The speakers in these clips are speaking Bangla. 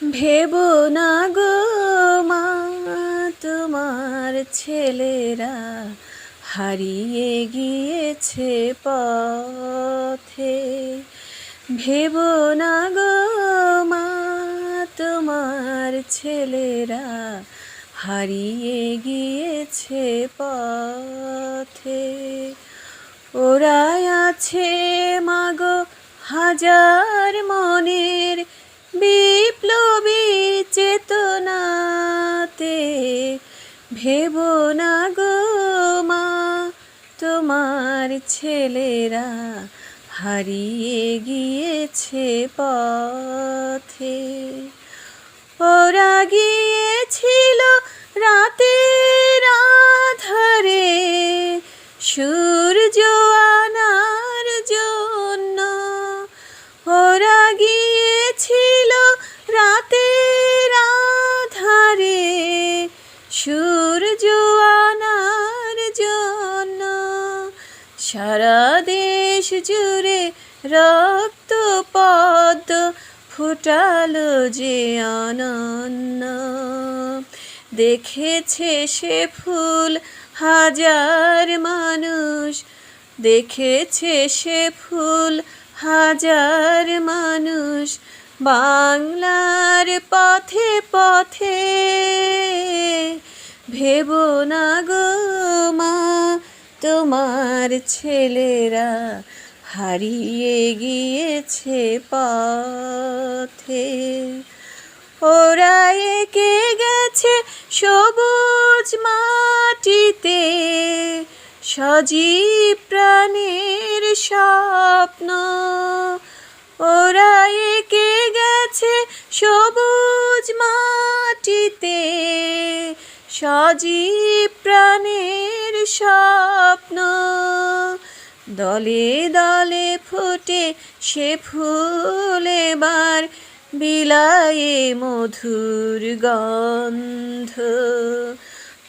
ভেব না গো মা, তোমার ছেলেরা হারিয়ে গিয়েছে পথে। ভেব না গো মা, তোমার ছেলেরা হারিয়ে গিয়েছে পথে। ওরা আছে মাগো হাজার মনের বিপ্লবী চেতনাতে ভেব না গো মা তোমার ছেলেরা হারিয়ে গিয়েছে পথে। ওরা গিয়েছিল সারা দেশ জুড়ে রক্ত পদ্ম ফুটালো যে অনন্য দেখেছে সে ফুল হাজার মানুষ। দেখেছে সে ফুল হাজার মানুষ। বাংলার পথে পথে ভেব না গো মা। তোমার ছেলেরা হারিয়ে গিয়েছে পথে। ওরা একে গেছে সবুজ মাটিতে, সজীব প্রাণের স্বপ্ন। ওরা একে গেছে সবুজ মাটিতে সজীব প্রাণের স্বপ্ন। দলে দলে ফুটে সে ফুল এবার বিলায়ে মধুর গন্ধ।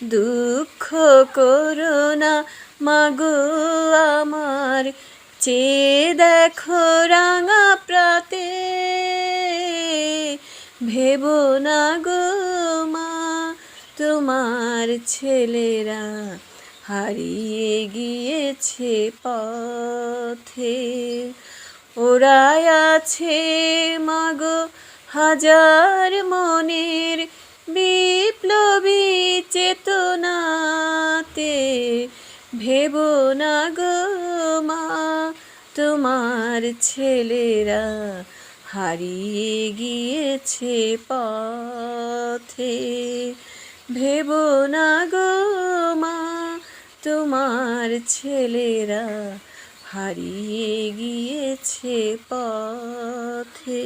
দুঃখ করোনা মাগো আমার, চেয়ে দেখো রাঙা প্রাতে। ভেব না গো তোমার ছেলেরা হারিয়ে গিয়েছে পথে। ওরা আছে মাগো হাজার মনের বিপ্লবী চেতনাতে। ভেব না গো মা, তোমার ছেলেরা হারিয়ে গিয়েছে পথে। ভেব না গো মা তোমার ছেলেরা হারিয়ে গিয়েছে পথে।